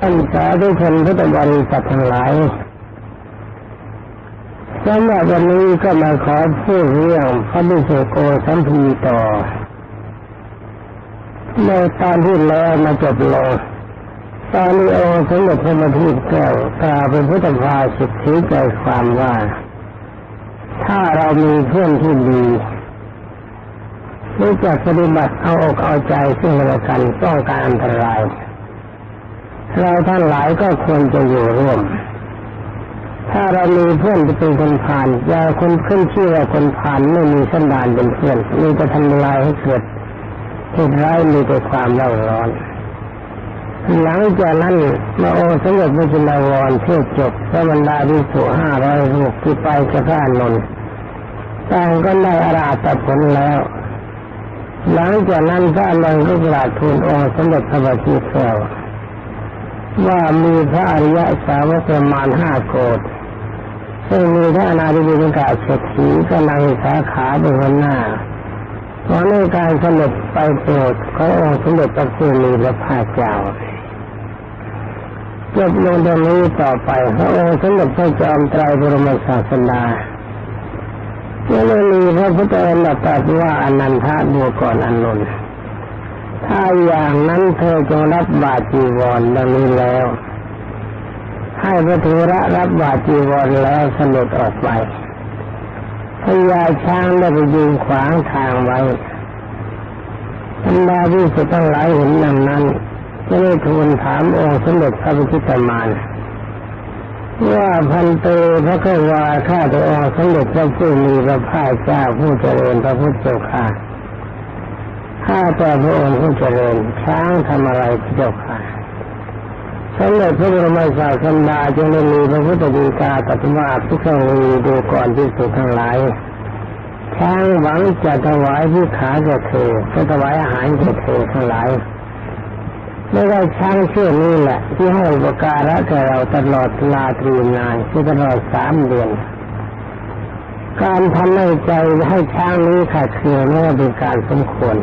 ท่านสาธุชนพุทธบริษัททั้งหลายสำหรับวันนี้ก็มาขอพูดเรื่องพระบุษโกสัมพีต่อในตอนที่แล้วมาจบลงตอนนี้องค์สมเด็จพระมทีแก้วกล่าวเป็นพุทธภาสิทธิใจความว่า ถ้าเรามีเพื่อนที่ดีรู้จักปฏิบัติเอาอกเอาใจซึ่งกันและกันป้องกันอันตราย เราท่านหลายก็ควรจะอยู่ร่วม ถ้าเรามีเพื่อนเป็นคนผ่านอย่าคนขึ้นชื่อว่าคนผ่านไม่มีสันดานเป็นเพื่อนมีแต่ทำลายให้เกิดเหตุร้ายมีแต่ความเล่าร้อน หลังจากนั้นมาองค์สมเด็จพระจินดาวรเทศจบพระบรรดาวิสุห้าร้อยรูปที่ไปกับพระนนท์ต่างก็ได้อาราตผลแล้ว หลังจากนั้นพระอนุก็กราบทูลองค์สมเด็จพระบัณฑิตแก้ว ว่ามีพระอริยสาวกประมาณห้าโกดซึ่งมีพระอนาธิบดีกาเศรษฐีกำลังสาขาเป็นหัวหน้าขอในการสมเด็จไปโปรดขององค์สมเด็จพระพุทธมีพระภาคเจ้าจบลงตรงนี้ต่อไปพระองค์สมเด็จพระจอมไตรบรมศาสดาเมื่อมีพระพุทธองค์ตรัสว่าอนันทะดูก่อนอนนท์ ถ้าอย่างนั้นเธอจงรับบาจีวรดังนี้แล้ว ให้พระเทระรับบาจีวรแล้วสด็จออกไปพญาช้างได้ไปยืนขวางทางไว้บรรดาผู้สุทั้งหลายเห็นดังนั้นจะได้ทูลถามองค์สมเด็จพระพุทธมารว่าพันเตพระกวาข้าแต่องค์สมเด็จพระผู้มีพระภาคเจ้าผู้เจริญพระพุทธเจ้าค่ะ ข้าแต่พระองค์ผู้เจริญช้างทำอะไรเจ้าค่ะสมเด็จพระบรมศาสดาจึงได้มีพระพุทธดีกาตรัสว่าพิฆวีดูก่อนที่สุดทั้งหลายช้างหวังจะถวายที่ขาแก่เธอจะถวายอาหารแก่เธอทั้งหลายไม่ได้ช้างเชื่อนี้แหละ ที่ให้อุปการะแก่เราตลอดลาตรีนานคือตลอดสามเดือนการทำให้ใจให้ช้างนี้ขาดเคืองไม่เป็นการสมควร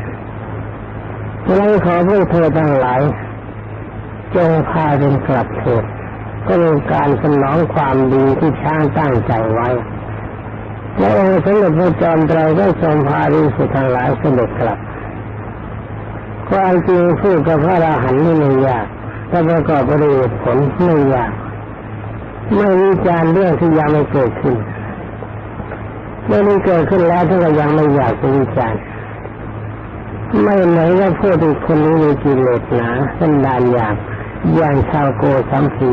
ดังนั้นขอพวกเธอทั้งหลายจงพาเป็นกลับเถิดก็เป็นการสนองความดีที่ช้างตั้งใจไว้และองค์สมเด็จพระจอมไตรก็ทรงพาดิสุทั้งหลายเสด็จกลับความจริงพูดกับพระอราหันต์นี่ไม่ยากแต่ประกอบไปด้วยผลไม่ยากไม่มีการเรื่องที่ยังไม่เกิดขึ้นเมื่อมันเกิดขึ้นแล้วท่านก็ยังไม่อยากจะวิจารณ์ ไม่ไหนว่าพูดถึงคนนี้มีกิเลสหนาสันดานอยากอย่างชาวโกสัมพี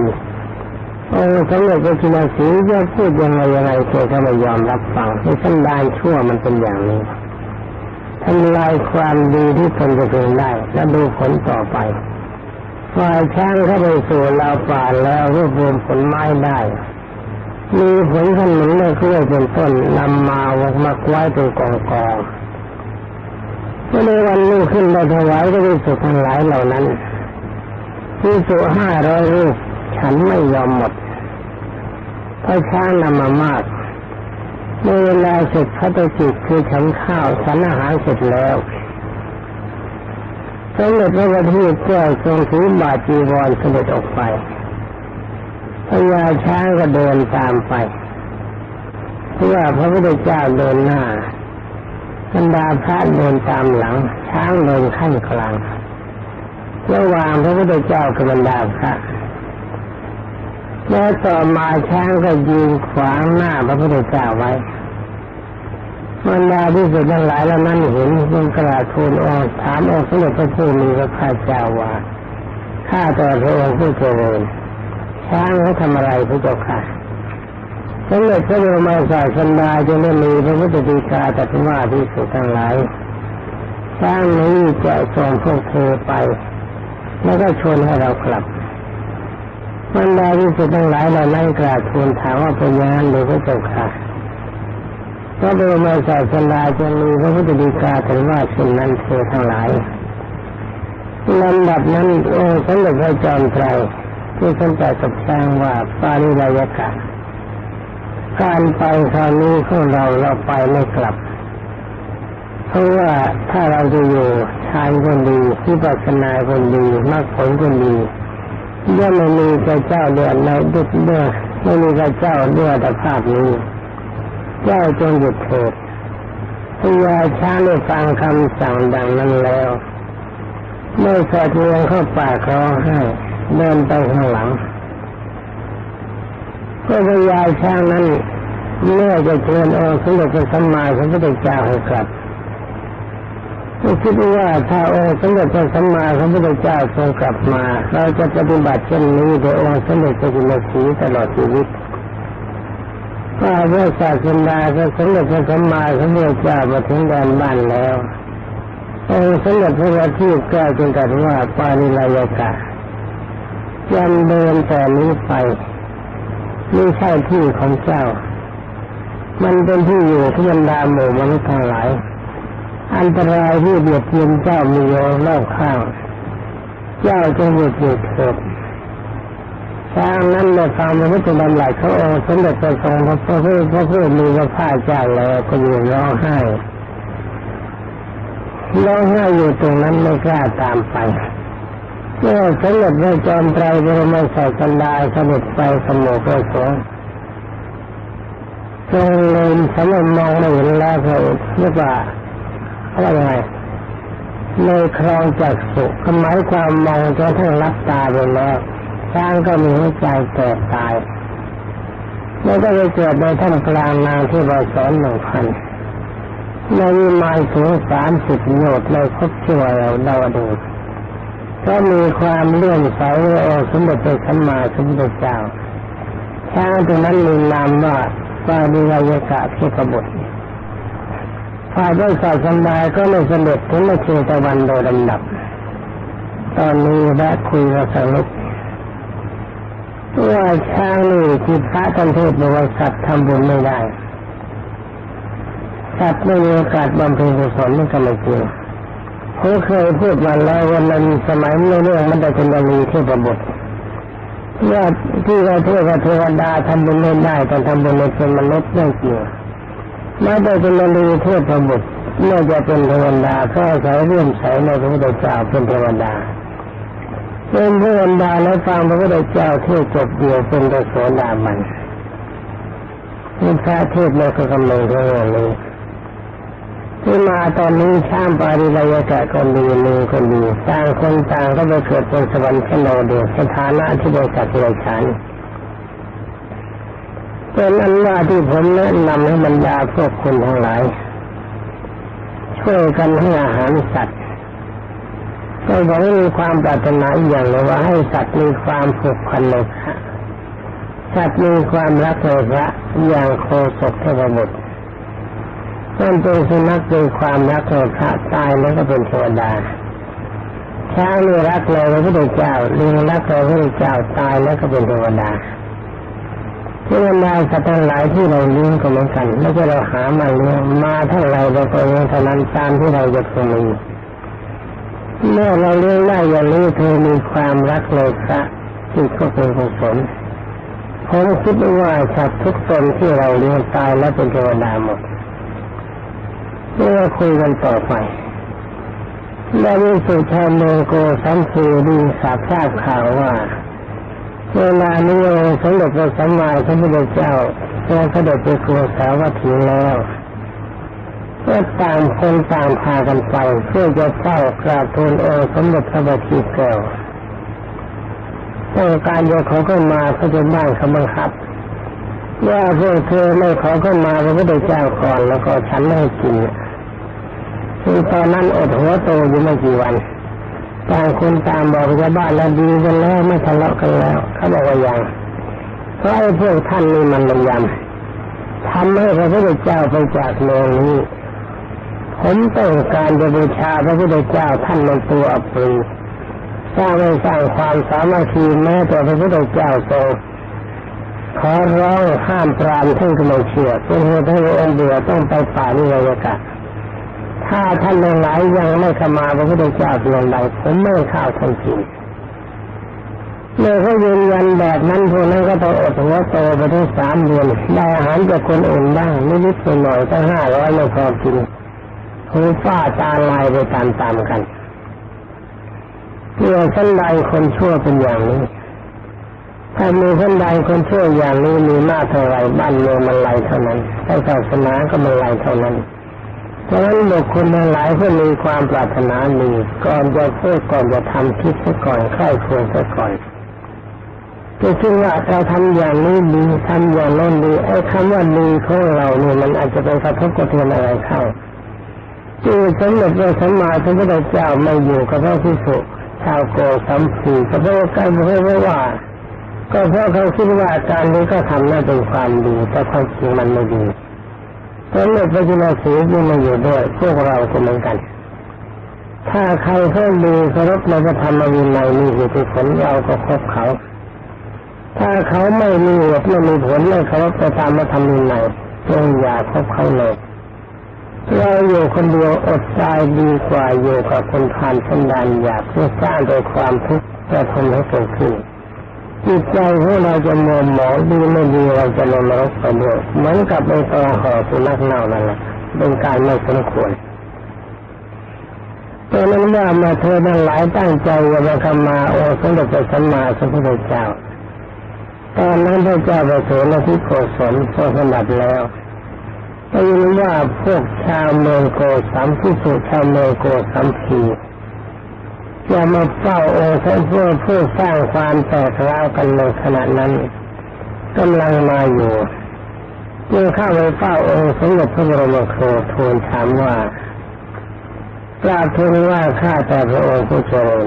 โอ้สมเด็จพระจินสีจะพูดยังไงยังไงเธอก็ไม่ยอมรับฟังให้สันดานชั่วมันเป็นอย่างนี้ทำลายความดีที่ตนจะเพึงได้และดูผลต่อไปฝ่ายช้างเข้าไปสู่ลาวป่าแล้วรวบรวมผลไม้ได้มีผลขนุนเกล้วยเป็นต้นนำมาวกมาไว้เป็นกองกอง เมื่อในวันนี้ขึ้นได้ถวายก็ได้สุทั้งหลายเหล่านั้นที่สุห้าร้อยรูปฉันไม่ยอมหมดเพราะช้างนำมามากเมื่อเวลาเสร็จพระตจิตคือฉันข้าวฉันอาหารเสร็จแล้วสมเด็จพระบัณฑิตแก้วทรงถือบาจีวรเสด็จออกไปพญาช้างก็เดินตามไป เพื่อพระพุทธเจ้าเดินหน้า บรรดาพระเดินตามหลัง ช้างเดินขั้นกลางระหว่างพระพุทธเจ้ากับบรรดาพระแล้วต่อมาช้างก็ยืนขวางหน้าพระพุทธเจ้าไว้บรรดาที่สุดทั้งหลายแล้วนั้นเห็นจึงกระทูลองถามองค์สมเด็จพระผู้มีพระภาคเจ้าว่าข้าแต่พระองค์ผู้เจริญช้างเขาทำอะไรพระเจ้าค่ะ สมเด็จพระบรมศาสดาจึงได้มีพระพุทธดีกาตรัสว่าที่สุดทั้งหลายช้างนี้จะส่งพวกเธอไป แล้วก็ชวนให้เรากลับบรรดาที่สุดทั้งหลายเรานั่กราบทูลถามว่าเป็นยังไงหรือพระเจ้าค่ะพระบรมศาสดาจะมีพระพุทธดีกาถึงว่าเช่นนั้นเธอทั้งหลายลำดับนั้นองค์สมเด็จพระจอมไตรที่ท่านแต่กับช้างว่าปาริรายกะ การไปคราวนี้ของเราเราไปไม่กลับ เพราะว่าถ้าเราจะอยู่ทานคนดีที่ปัสนาคนดีมากผลคนดีย่อมไม่มีพระเจ้าเดือนในดุจเดือไม่มีพระเจ้าเดือแต่ภาพนี้ เจ้าจงหยุดเถิดพญาช้างได้ฟังคำสั่งดังนั้นแล้วเมื่อสอดเรียงเข้าป่าร้องไห้เดินไปข้างหลัง ก็พญาช้างนั้นเมื่อจะเชิญองค์สมเด็จพระสัมมาสัมพุทธเจ้าให้กลับก็คิดว่าถ้าองค์สมเด็จพระสัมมาสัมพุทธเจ้าทรงกลับมา เราจะปฏิบัติเช่นนี้โดยองค์สมเด็จพระจินสีตลอดชีวิตถ้าเมื่อศาสนาพระสมเด็จพระสัมมาสัมพุทธเจ้ามาถึงแดนบ้านแล้วองค์สมเด็จพระบพิตรแก้วจึงตรัสว่าปานิลายกะยันเดินแต่นี้ไป ไม่ใช่ที่ของเจ้า มันเป็นที่อยู่ที่บรรดาหมู่มนุษย์ทั้งหลาย อันตรายที่เบียดเบียนเจ้ามีอยู่รอบข้าง เจ้าจงหยุดหยุดเถิดช้างนั้นได้ฟังพระพุทธดำรัสเขาองค์สมเด็จพระทรงพระพุทธพระพุทธมีพระพ่ายเจ้าแล้วก็ยืนร้องไห้ร้องไห้อยู่ตรงนั้นไม่กล้าตามไป เมื่อสมเด็จพระจอมไตรบรมศาสดาเสด็จไปสมุพรสงฆ์ทรงเลยสำหรับมองไม่เห็นแล้วเขาเรียกว่าอะไรไงเลยครองจากสุขหมายความมองจนทั้งรับตาไปแล้วช้างก็มีหัวใจแตกตายแล้วก็ไปเกิดในท่ามกลางนางที่บาสอนหนึ่งพันในวิมานสูงสามสิบโยชน์ในพบชั่วเราดาวดู ก็มีความเลื่อมใสในองค์สมเด็จพระสัมมาสัมพุทธเจ้าช้างตัวนั้นมีนามว่าปาดิวายกะเทพบุตรฝ่ายด้วยศาสนาก็ไม่สำเร็จถึงมาเชตวันโดยลำดับ ตอนนี้แวะคุยกับสรุปว่าช้างนี่ที่พระท่านเทศบอกว่าสัตว์ทำบุญไม่ได้สัตว์ไม่มีโอกาสบำเพ็ญกุศลนี่ก็ไม่จริง ผมเคยพูดมาแล้ววันนั้นสมัยในเรื่องมันได้เป็นบาลีเทพบุตรว่าที่เราเทพเทวดาทำบุญไม่ได้แต่ทำบุญในเป็นมนุษย์เรื่องจริงไม่ได้เป็นบาลีเทพบุตรเมื่อจะเป็นเทวดาก็อาศัยเรื่องใสในพระพุทธเจ้าเป็นเทวดาเป็นเทวดาแล้วฟังพระพุทธเจ้าเทศจบเดียวเป็นพระโสดามันนี่พระเทศเราก็กำลังเรื่องนี้ ที่มาตอนนี้ช่างปาริลายกะคนดีมือคนดีต่างคนต่างก็ไปเกิดเป็นสวรรค์ชั้นโลเดียวสถานะที่เป็นสัตว์เลฉันเป็นอันว่าที่ผมแนะนำให้บรรดาพวกคนทั้งหลาย ช่วยกันให้อาหารสัตว์ก็บอกว่ามีความปรารถนาอย่างเลยว่าให้สัตว์มีความผูกพันในพระสัตว์มีความรักในพระอย่างโคศกเทพบุตร มันเป็นสุนัขเป็นความรักในพระตายแล้วก็เป็นเทวดาช้างนี่รักเลยพระพุทธเจ้าลิงรักเลยพระพุทธเจ้าตายแล้วก็เป็นเทวดาเทวดาสัตว์ทั้งหลายที่เราเลี้ยงก็เหมือนกันไม่ใช่เราหามาเลี้ยงมาเท่าไรเราก็เลี้ยงเท่านั้นตามที่เราจะคงมีเมื่อเราเลี้ยงได้อย่างนี้เธอมีความรักเลยพระจิตก็เป็นกุศลผมคิดว่าสัตว์ทุกตนที่เราเลี้ยงตายแล้วเป็นเทวดาหมด เมื่อคุยกันต่อไปได้ยินสุชาโมโกสัมภูดีสาบทราบข่าวว่าเวลานี้องค์สมเด็จพระสัมมาสัมพุทธเจ้าทรงเสด็จไปกรุงสาวัตถีแล้วก็ต่างคนต่างพากันไปเพื่อจะเฝ้ากราบทูลองค์สมเด็จพระบัณฑิตแก้วต้องการจะขอขึ้นมาพระเจ้าบ้านคำบังคับว่าพวกเธอไม่ขอขึ้นมาพระพุทธเจ้าก่อนแล้วก็ฉันไม่ให้กิน ตอนนั้นอดหัวโตอยู่ไม่กี่วันต่างคนตางบอกชาวบ้านแล้วดีกันแล้วไม่ทะเลาะกันแล้วเขาบอกว่าอย่างเพราะไอ้พวกท่านนี่มันระยำทำให้พระพุทธเจ้าไปจากโลกนี้ผมต้องการจะบูชาพระพุทธเจ้าท่านในตัวอัปรีสร้างให้สร้างความสามัคคีแม้แต่พระพุทธเจ้าทรงขอร้องห้ามปรามท่านก็ไม่เชื่อเป็นเหตุให้องค์เบื่อต้องไปป่านิวยากาศ ถ้าท่านหลายยังไม่เข้ามาพระพุทธเจ้าเพียงใดผมไม่ข้าวท่านกินเมื่อเขายืนยันแบบนั้นพวกนั้นก็ต้องอดหัวโตไปทั้งสามเดือนได้อาหารจากคนอื่นบ้างนิดๆหน่อยตั้งห้าร้อยไม่พอกินหูฟ้าตาลายไปตามๆกันเพื่อชั้นใดคนชั่วเป็นอย่างนี้ถ้ามีคนใดคนชื่ออย่างนี้มีมากเท่าไรบ้านเมืองมันไหลเท่านั้นถ้าศาสนาก็มันไหลเท่านั้น ราะฉะนั้นบุคคลหลายคนมีความปรารถนาดีก่อนจะพูดก่อนจะทำคิดซะก่อนใคร่ควรซะก่อนจะคิดว่าเราทำอย่างนี้ดีทำอย่างโน้นดีไอ้คำว่าดีของเราเนี่ยมันอาจจะไปกระทบกระเทือนอะไรเข้าจึงสมเด็จพระสัมมาสัมพุทธเจ้าไม่อยู่กับพระพิสุชาวโกสัมพีก็เพราะการเพราะว่า ก็เพราะเขาคิดว่าการนี้ก็ทำน่าเป็นความดีแต่ความจริงมันไม่ดี สมเด็จพระจุลศรียังมาอยู่ด้วยพวกเราก็เหมือนกัน ถ้าใครเขาดีเคารพในพระธรรมวินัยมีเหตุผลเราก็คบเขา ถ้าเขาไม่มีเหตุไม่มีผลไม่เคารพไปตามพระธรรมวินัยจงอย่าคบเขาเลยเราอยู่คนเดียวอดตายดีกว่าอยู่กับคนผ่านสันดานอยากเพื่อสร้างโดยความทุกข์จะทำให้เกิดขึ้น จิตใจของเราจะมัวหมองดีไม่ดีเราจะลงนรกไปด้วยเหมือนกับในตอห่อสุนัขเน่านั่นแหละเป็นการไม่สมควรตอนนั้นว่ามาเธอทั้งหลายตั้งใจว่ามาคำมาโอ้สมเด็จพระสัมมาสัมพุทธเจ้าตอนนั้นพระเจ้าประเสริฐที่โกศลทรงสนับแล้วได้ยินว่าพวกชาวเมืองโกสัมพิสุชาวเมืองโกสัมพี จะมาเฝ้าองค์ท่านผู้ผู้สร้างความแตกร้าวกันในขณะนั้นกำลังมาอยู่เมื่อเข้าไปเฝ้าองค์สมเด็จพระบรมโคทูลถามว่ากราบทูลว่าข้าแต่พระองค์ผู้เจริญ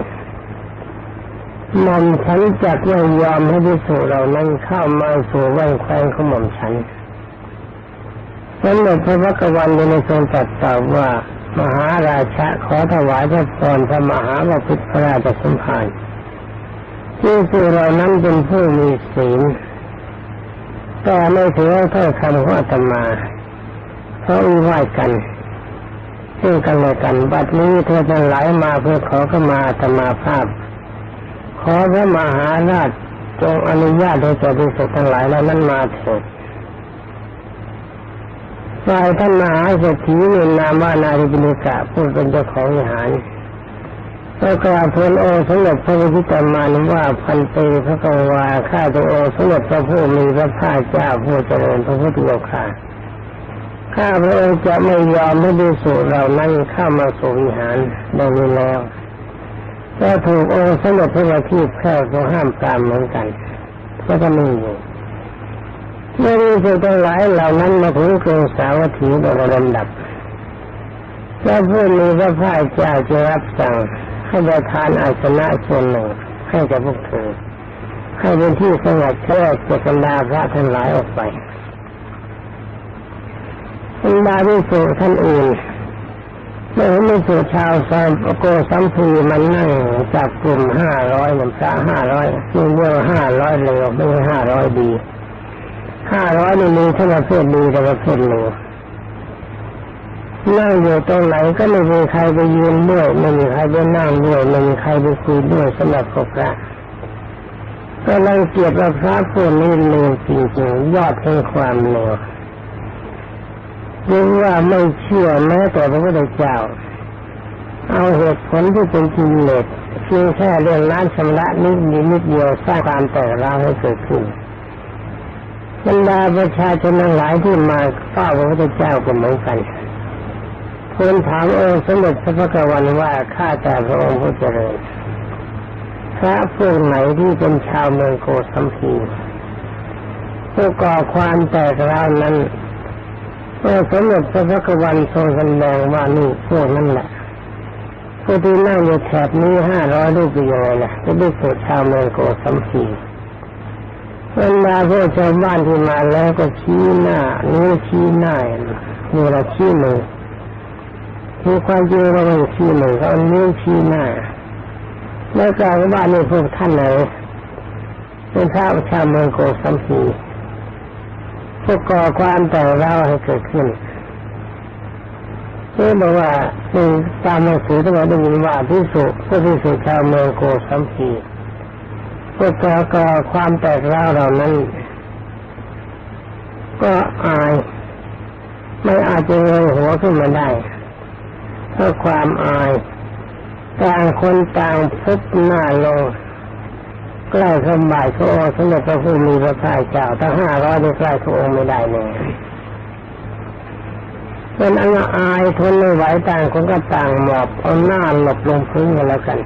หม่อมฉันจักไม่ยอมให้พิสุเหล่านั้นเข้ามาสู่แว่นแคว้นของหม่อมฉันสมเด็จพระพักวันในทรงตรัสตอบว่า มหาราชะขอถวายพระพรพระมหาบพิพระราชสมภารที่สุเรานั้นเป็นผู้มีศีลแต่ไม่ถือถ้อยคำของอาตมาเพราะวิวาทกันซึ่งกันและกันบัดนี้เธอจะไหลมาเพื่อขอเข้ามาอาตมาภาพ ขอพระมหาราชจงอนุญาตให้เจ้าพิสุทั้งหลายแล้วนั้นมาเถิด ฝ่ายท่านมหาเศรษฐีในนามว่านาริบินิกะผู้เป็นเจ้าของวิหารก็กราบทูลองค์สมเด็จพระพุทธมานว่าพันเตพระกวาข้าตัวองค์สมเด็จพระผู้มีพระภาคเจ้าผู้เจริญพระพุทธโลกาข้าพระองค์จะไม่ยอมให้ดูสูเรานั้นเข้ามาสู่วิหารดังนี้แล้วก็ถูกองค์สมเด็จพระบัณฑิตแค่ทรงห้ามตามเหมือนกันก็จะไม่อยู่ เมื่อมีผู้ทั้งหลายเหล่านั้นมาถึงกรุงสาวัตถีโดยลำดับแล้วผู้มีพระภาคเจ้าจะรับสั่งให้ประทานอาสนะส่วนหนึ่งให้กับพวกเธอให้เป็นที่สงบแค่จะกันดาพระทั้งหลายออกไปบรรดาวิสุท่านอื่นเมื่อมีสุชาวซามโกสัมพีมันนั่งจับกลุ่มห้าร้อยมันพระห้าร้อยนี่เรียกห้าร้อยเลวไม่ห้าร้อยดี ห้าร้อยนี่มีทั้งประเภทดีและประเภทเลวนั่งอยู่ตรงไหนก็ไม่มีใครไปยืนด้วยไม่มีใครไปนั่งด้วยไม่มีใครไปคุยด้วยสำหรับพระก็ลังเกียจว่าพระพวกนี้เลวจริงๆยอดแห่งความเลวยังว่าไม่เชื่อแม้แต่พระพุทธเจ้า เอาเหตุผลที่เป็นจริงเลยเพียงแค่เรื่องน้ำชำระนิดนิดเดียวสร้างความแตกร้าวให้เกิดขึ้น บรรดาประชาชนหลายที่มาเฝ้าพระพุทธเจ้าก็เหมือนกันทูลถามองค์สมเด็จพระพุทธวันว่าข้าแต่พระองค์ผู้เจริญพระพวกไหนที่เป็นชาวเมืองโกสัมพีผู้ก่อความแตกร้าวนั้นเมื่อสมเด็จพระพุทธวันทรงแสดงว่านี่พวกนั้นแหละผู้ที่นั่งอยู่แถบนี้ห้าร้อยรูปเป็นยังไงล่ะจะได้สุดชาวเมืองโกสัมพี บรรดาพวกชาวบ้านที่มาแล้วก็ชี้หน้านิ้วชี้หน้านี่เราชี้มือคือความจริงเราไม่ชี้มือเขานิ้วชี้หน้าแล้วกล่าวว่านี่พวกท่านไหนเป็นข้าชาวเมืองโกสัมพีพวกก่อความแต่เล่าให้เกิดขึ้นเพื่อบอกว่าตามหนังสือที่เราได้ยินว่าที่สุพวกที่สุชาวเมืองโกสัมพี กก่อก่อความแตกเล่าเหล่านั้น ก็อาย ไม่อาจจะเงยหัวขึ้นมาได้เพราะความอายต่างคนต่างพุบหน้าลงใกล้สมบัติเขาองค์สมเด็จพระผู้มีพระภาคเจ้าตั้งห้าร้อยในใกล้เขาองค์ไม่ได้เลยเป็นอันอายทนไม่ไหวต่างคนก็ต่างหมอบเอาหน้าหลบลงพื้นกันแล้วกัน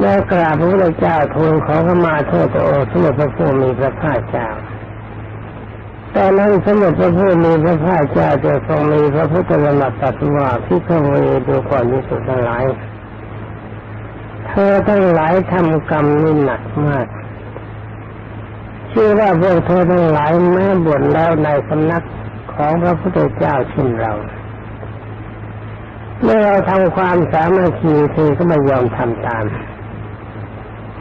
แล้วกราบพระพุทธเจ้าทูลขอขมาโทษต่อองค์สมเด็จพระผู้มีพระภาคเจ้าตอนนั้นสมเด็จพระผู้มีพระภาคเจ้าจะทรงมีพระพุทธธรรมตรัสว่าพิฆเวดูก่อนมีสุดทั้งหลายเธอทั้งหลายทำกรรมนี่หนักมากชื่อว่าพวกเธอทั้งหลายแม้บวชแล้วในสำนักของพระพุทธเจ้าเช่นเราเมื่อเราทำความสามัคคีเธอก็ไม่ยอมทำตาม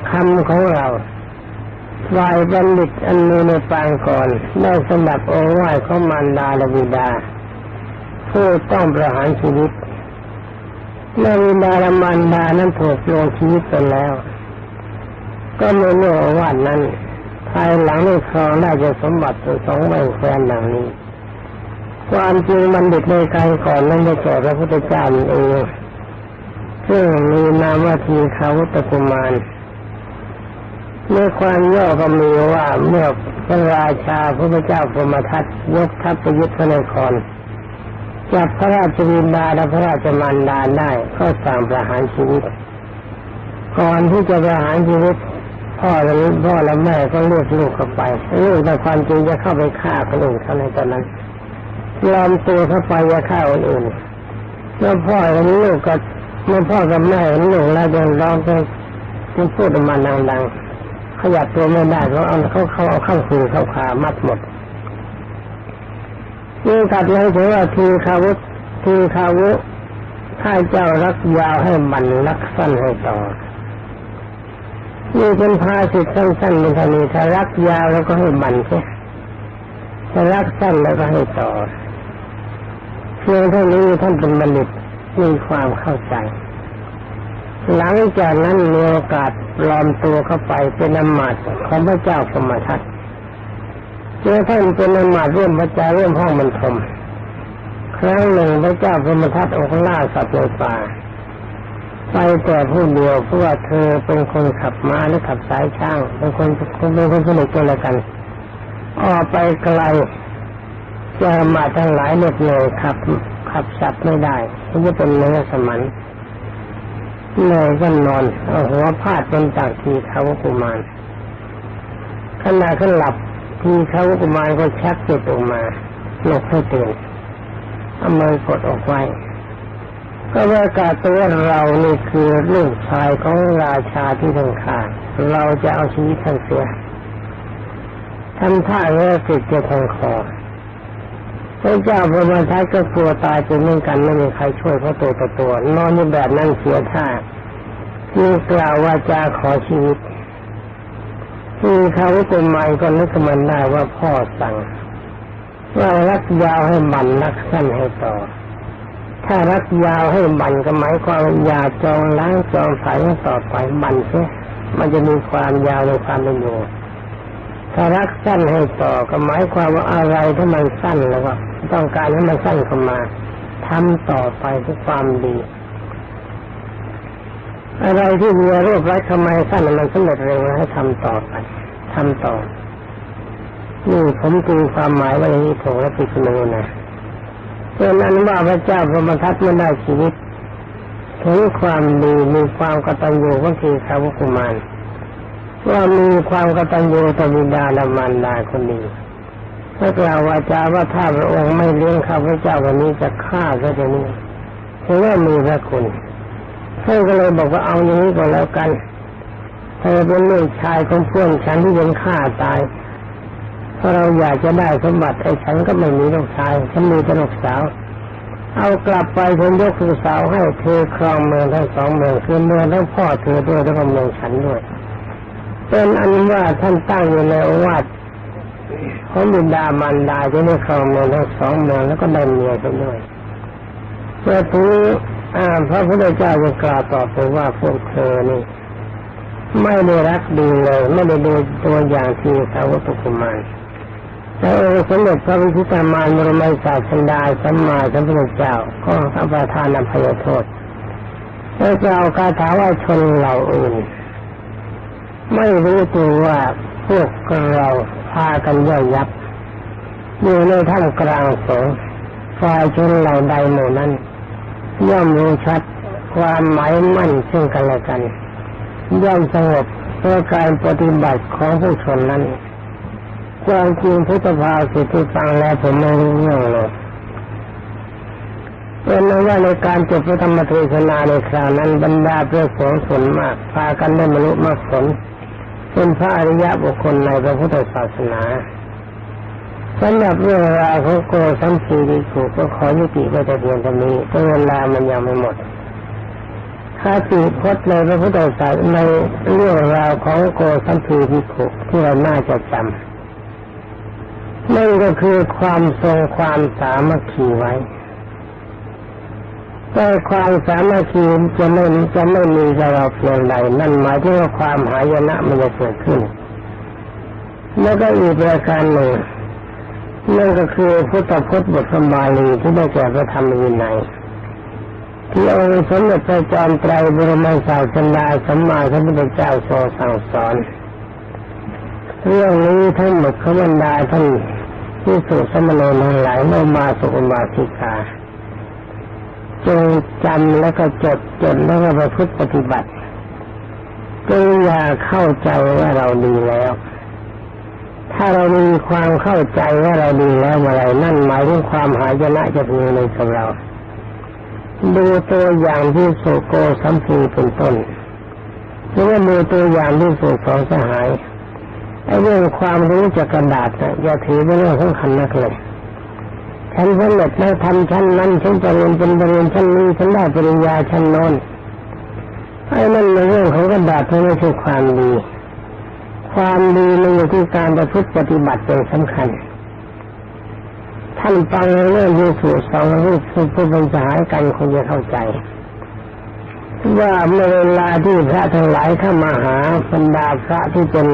คำของเราวายบัณฑิตอันมีในปางก่อนได้สำหรับโอวาทของมารดาและบิดา ผู้ต้องประหารชีวิตเมื่อบิดาและมารดานั้นถูกลงชีวิตไปแล้ว ก็ไม่เมื่อวานั้นภายหลังในครองได้จะสมบัติสองใบแฟนดังนี้ความจริงบัณฑิตในการก่อนนั้นได้แก่พระพุทธเจ้าเองซึ่งมีนามว่าทีขาวุตกุมาร เมื่อความย่อก็มีว่าเมื่อพระราชาพระเจ้าพมทัตยกทัพไปยึดพระนครจับพระราชวิดาและพระราชมารดาได้ก็สั่งประหารชีวิต ก่อนที่จะประหารชีวิต พ่อและพ่อและแม่ก็เลือกลูกเข้าไปลูกแต่ความจริงจะเข้าไปฆ่าคนอื่นเขาในตอนนั้นยอมตัวเข้าไปจะฆ่าคนอื่นเมื่อพ่อเห็นลูกก็เมื่อพ่อกับแม่เห็นลูกแล้วเดินร้องก็พูดออกมาดังๆ ขยับตัวไม่ได้เขาเอาเขาเขาเอาข้างคืนเข้าขามัดหมดนี่ตัดเลยถือว่าทีคาวุทีคาวุถ้าเจ้ารักยาวให้มันรักสั้นให้ต่อนี่เป็นภาสิตสั้นๆเป็นทานี้ถ้ารักยาวแล้วก็ให้มันใช่ถ้ารักสั้นแล้วก็ให้ต่อเพียงเท่านี้ท่านเป็นบัณฑิตมีความเข้าใจ หลังจากนั้นมีโอกาสปลอมตัวเข้าไปเป็นอมาตของพระเจ้าสมทัตเมื่อท่านเป็นอมาตเรื่องพระเจ้าเรื่องห้องบรรทมครั้งหนึ่งพระเจ้าสมทัตองค์ล่าสัตว์ในป่าไปแต่ผู้เดียวเพราะว่าเธอเป็นคนขับม้าและขับสายช่างเป็นคนเป็นคนสนุกกันละกันออกไปไกลจะมาทั้งหลายเหน็ดเหนื่อยขับขับสับไม่ได้ที่จะเป็นเนื้อสมัน เลยก็นอนเอาหัวพาดบนตักทีเขากุมารขณะขึ้นหลับทีเขากุมารก็ชักจิตออกมาหลบให้ตื่นเอามือกดออกไว้ ก็ว่ากาตัวเรานี่คือลูกชายของราชาที่ทังขาเราจะเอาชีวิตท่านเสียทำท่าเงยติดจะทางคอ พระเจ้าพระมาทัยก็กลัวตายเป็นเหมือนกันไม่มีใครช่วยเขาะตัวต่อตัวนอนอยู่แบบนั้นเสียท่ามีกล่าวว่าจะขอชีวิตที่เขากุมารก็นึกมันได้ว่าพ่อสั่งว่ารักยาวให้มันรักสั้นให้ต่อ ถ้ารักยาวให้มันก็หมายความอย่าจองล้างจองสายต่อไปมันเสียมันจะมีความยาวในความเป็นอยู่ ถ้ารักสั้นให้ต่อก็หมายความว่าอะไรถ้ามันสั้นแล้วก็ต้องการให้มันสั้นเข้ามาทำต่อไปเพื่อความดี อะไรที่มีรูปไร้ทำไมสั้นมันสำเร็จเร็วให้ทำต่อไปทำต่อนี่ผมตีความหมายว่าอย่างนี้ถูกและผิดเสมอนะเพราะนั้นว่าพระเจ้าพระบรรทัดไม่ได้ชีวิตถึงความดีมีความกตัญญูก็คือข้าวกุมาร ว่ามีความกตัญญูต่อบิดาและมารดาคนนี้ถ้ากล่าวว่าจาว่าถ้าพระองค์ไม่เลี้ยงข้าพเจ้าวันนี้จะฆ่าก็จะนี้ถือว่ามีพระคุณท่านก็เลยบอกว่าเอาอย่างนี้ก็แล้วกันเธอเป็นลูกชายของเพื่อนฉันที่ยังฆ่าตายเพราะเราอยากจะได้สมบัติไอ้ฉันก็ไม่มีลูกชายฉันมีแต่ลูกสาว เอากลับไปฉันยกลูกสาวให้เธอครองเมืองทั้งสองเมืองคือเมืองทั้งพ่อเธอด้วยแล้วก็เมืองฉันด้วย เป็นอันว่าท่านตั้งอยู่ในวัดของบิดามารดาจะได้ครองเมืองทั้งสองเมืองแล้วก็ได้เมียไปด้วยเมื่อถึงพระพุทธเจ้าจะกล่าวต่อไปว่าพวกเธอนี่ไม่ได้รักดีเลย ไม่ได้ดูตัวอย่างที่สาวตุกุมารแต่องค์สมเด็จพระวิชิตามารมรมัยศาสันดาสัมมาสัมพุทธเจ้าก็พระประธานอภัยโทษแล้วจะเอาคาถาว่าชนเหล่าอื่น ไม่รู้ตัวว่าพวกเราพากันย่อยยับอยู่ในท่ามกลางสงฝ่ายชนเหล่าใดหมู่นั้น ย่อมรู้ชัดความหมายมั่นซึ่งกันและกัน ย่อมสงบเพื่อการปฏิบัติของผู้ชนนั้นความจริงพุทธภาสิทธิฟังแล้วผมไม่รู้เรื่องเลยเป็นว่าในการจบพระธรรมเทศนาในคราวนั้นบรรดาเพื่อสงส่วนมาก พากันได้บรรลุมรรคผล เป็นพระอริยะบุคคลในพระพุทธศาสนาสำหรับเรื่องราวของโกสัมพีดีกูก็ขอยุติไว้แต่เพียงเท่านี้เพราะเวลามันยังไม่หมดถ้าติพจน์ในพระพุทธศาสนาในเรื่องราวของโกสัมพีดีกูที่เราน่าจะจำนั่นก็คือความทรงความสามัคคีไว้ แต่ความสามัคคีจะไม่จะไม่มีกับเราเพียงใดนั่นหมายถึงว่าความหายนะมันจะเกิดขึ้น แล้วก็อีกประการหนึ่งนั่นก็คือพุทธพจน์บทสมาลีที่ได้แก่พระธรรมวินัยที่องค์สมเด็จพระจอมไตรบรมศาสดาสัมมาสัมพุทธเจ้าทรงสั่งสอน เรื่องนี้ทั้งหมดขบันดาท่านที่สุสมโนทั้งหลายเมื่อมาสุขมาสิกา จงจำแล้วก็จดจดแล้วก็ประพฤติปฏิบัติจงอย่าเข้าใจว่าเราดีแล้ว ถ้าเรามีความเข้าใจว่าเราดีแล้วเมื่อไรนั่นหมายถึงความหายนะจะมีในกับเรา ดูตัวอย่างที่โสโกสัมพีเป็นต้นหรือว่าดูตัวอย่างที่โสสองสหายไอ้เรื่องความรู้จากกระดาษนะอย่าถือเป็นเรื่องสำคัญนักเลย ฉันสำเร็จแล้วทำชั้นนั้นฉันจะเรียนเป็นเรียนชั้นนี้ฉันได้ปริญญาชั้นโน้นไอ้นั่นในเรื่องของกระดาษไม่ใช่ความดี ความดีมันอยู่ที่การประพฤติปฏิบัติเป็นสำคัญ ท่านฟังเรื่องยูสูสองรูปผู้เป็นสหายกันคงจะเข้าใจ ว่าเมื่อเวลาที่พระทั้งหลายเข้ามาหาบรรดาพระที่เป็น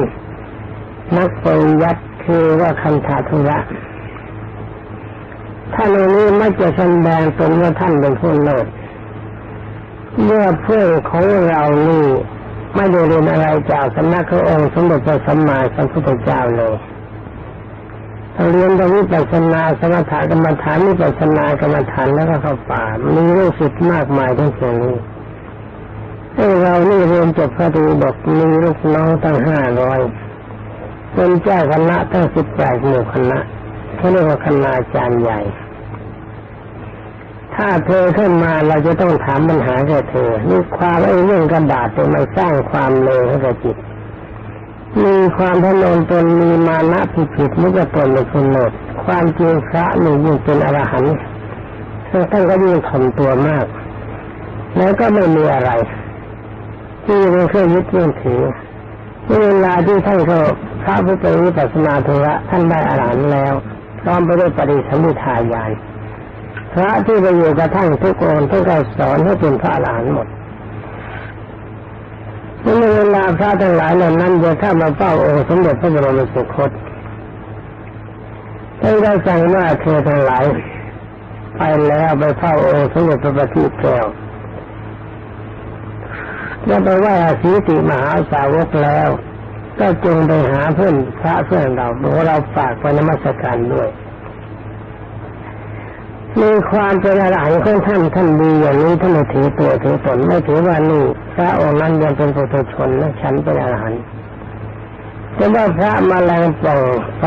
นักปริยัติคือว่าคันธาธุระ ท่านนี้ไม่จะแสดงตนว่าท่านเป็นผู้เลิศเมื่อเพื่อนของเรานี่ไม่ได้เรียนอะไรจากสำนักพระองค์สมเด็จพระสัมมาสัมพุทธเจ้าเลยถ้าเรียนตรงนี้ปัสนาสมถกรรมฐานนี่ปัสนากรรมฐานแล้วก็เข้าป่ามีเรื่องสุดมากมายทั้งส่วนนี้ให้เรานี่เรียนจบพระดูดกมีลูกน้องตั้งห้าร้อยเป็นเจ้าคณะตั้งสิบแปดหมู่คณะเขาเรียกว่าคณาจารย์ใหญ่ ถ้าเธอขึ้นมาเราจะต้องถามปัญหาแก่เธอนี่ความไอ้เรื่องกระดาษตัวมันสร้างความเลวให้กับจิต มีความทะนงตนมีมานะผิดผิดนี่ก็ตนเป็นคนโลดความจริงพระนี่ยิ่งเป็นอรหันต์ท่านก็ยิ่งถ่อมตัวมาก แล้วก็ไม่มีอะไร ที่เป็นเครื่องยึดเรื่องถือเวลาที่ท่านเขาพระพุทธวิปัสสนาเถระท่านได้อรหันต์แล้วพร้อมไปด้วยปริสัมพุทาญาณ พระที่ไปอยู่กับท่านทุกคนทุกการสอนให้เป็นพระอรหันหมดเมื่อเวลาพระทั้งหลายเหล่านั้นจะเข้ามาเฝ้าองค์สมเด็จพระบรมสุคตท่านได้สั่งว่าเธอทั้งหลายไปแล้วไปเฝ้าองค์สมเด็จพระบัณฑิตแก้วแล้วไปไหว้อาศีติมหาสาวกแล้ว ก็จงไปหาเพื่อนพระเพื่อนเราบอกเราฝากไปนมัสการด้วย มีความเป็นอรหันต์ของท่านท่านดีอย่างนี้ท่านไม่ถือตัวถือตนไม่ถือว่านี่พระองค์นั้นยังเป็นปุถุชนนะฉันเป็นอรหันต์แต่ว่าพระมาแรงป่องไฟ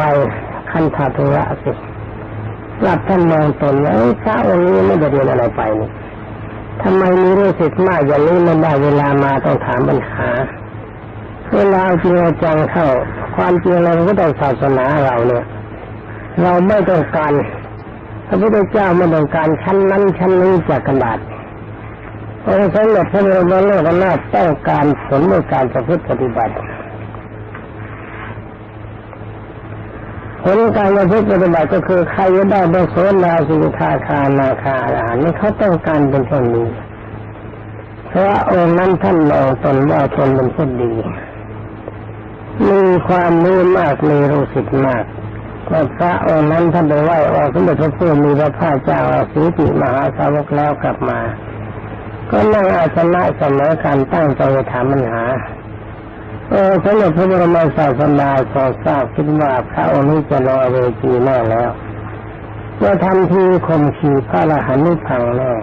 คันธาธุระสิรับท่านมองตนว่าพระองค์นี้ไม่ได้เรียนอะไรไปนี่ทำไมมีรู้สึกมากอย่างนี้ไม่ได้เวลามาต้องถามปัญหาเวลาจริงจังเข้า ความจริงเราก็ต้องศาสนาเราเนี่ย เราไม่ต้องการ ระพุทธเจ้าไม่ต้องการชั้นนั้นชั้นนี้จากกระดาษองค์สมเด็จพระบรมโลกนาถต้องการผลในการประพฤติปฏิบัติผลการประพฤติปฏิบัติก็คือใครจะได้บโสนาสิทาคานาคาอาหารนี่เขาต้องการเป็นคนนี้เพราะองค์นั้นท่านมองตนว่าตนเป็นคนดี มีความรู้มากมีรู้สึกมาก ว่าพระองค์นั้นท่านไปไหว้องค์สมเด็จพระพุทธมีพระพาเจ้าสีติมหาสาวกแล้วกลับมา ก็นั่งอาชนะเสมอการตั้งใจถามปัญหาเออสมเด็จพระบรมศาสดาทรงทราบคิดว่าพระองค์นี้จะรอเวทีแน่แล้วเมื่อทำทีข่มขีพระอรหันต์นิพพังแน่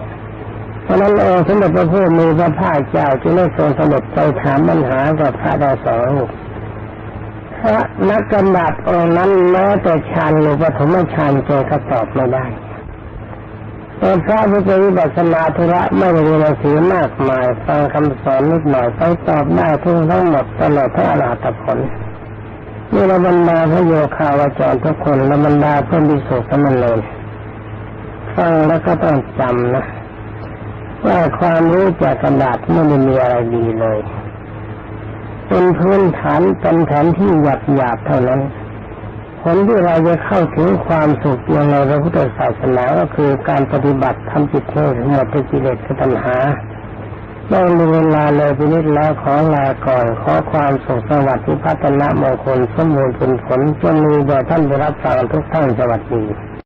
เพราะนั้นองค์สมเด็จพระพุทธมีพระภาเจ้าจึงได้ทรงเสด็จไปถามปัญหากับพระดาสองรูป พระนักกำบัดองนั้นแม้แต่ฌานหรือปฐมฌานแกก็ตอบไม่ได้แต่พระพุทธวิปัสสนาธุระไม่ได้เรียนหนังสือมากมาย ฟังคำสอนนิดหน่อยไปตอบได้ทุกทั้งหมดตลอดทั้งอรหัตผลนี่เราบรรดาพระโยคาวาจรทุกคนและบรรดาเพื่อนบิสุสมณเลนฟังแล้วก็ต้องจำนะว่าความรู้จากกระดาษไม่ได้มีอะไรดีเลย เป็นพื้นฐานเป็นแผนที่หยาบหยาบเท่านั้นผลที่เราจะเข้าถึงความสุขอย่างในพระพุทธศาสนาก็คือการปฏิบัติทำจิตให้หมดไปกิเลสตัณหาได้มีเวลาเลยไปนิดแล้วขอลาก่อนขอความสุขสวัสดิ์ที่พัฒนามงคลสมบูรณ์ผลผลจนมีแด่ท่านได้รับฟังทุกท่านสวัสดี